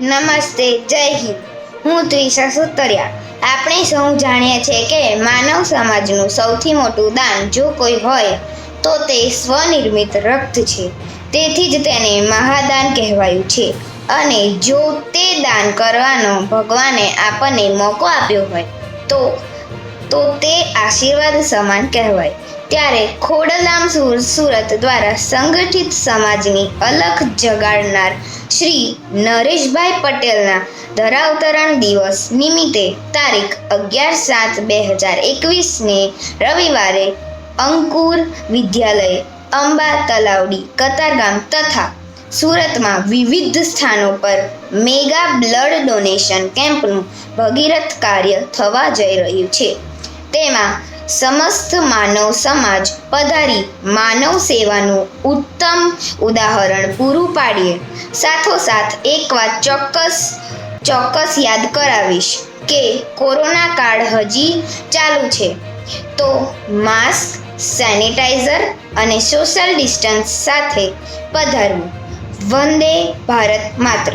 નમસ્તે, જય હિન્દ. હું ત્રિષા સુતરિયા. આપણે સૌ જાણીએ છીએ કે માનવ સમાજનું સૌથી મોટું દાન જો કોઈ હોય, તો તે સ્વનિર્મિત રક્ત છે. તેથી જ તેને મહાદાન કહેવાયું છે. અને જો તે દાન કરવાનો ભગવાને આપણને મોકો આપ્યો હોય, તો તો તે આશીર્વાદ સમાન કહેવાય. ત્યારે ખોડલધામ સુર સુરત દ્વારા સંગઠિત સમાજની અલખ જગાડનાર શ્રી નરેશભાઈ પટેલના ધરાવતરણ દિવસ નિમિત્તે તારીખ અગિયાર સાત બે હજાર એકવીસને રવિવારે અંકુર વિદ્યાલય અંબા તલાવડી કતારગામ તથા સુરતમાં વિવિધ સ્થાનો પર મેગા બ્લડ ડોનેશન કેમ્પનું ભગીરથ કાર્ય થવા જઈ રહ્યું છે. તેમાં સમસ્ત માનવ સમાજ પધારી માનવ સેવાનું ઉત્તમ ઉદાહરણ પૂરું પાડીએ. સાથોસાથ એક વાત ચોક્કસ ચોક્કસ યાદ કરાવીશ કે કોરોના કાળ હજી ચાલુ છે. તો માસ્ક, સેનિટાઈઝર અને સોશિયલ ડિસ્ટન્સ સાથે પધારવું. વંદે ભારત માત્ર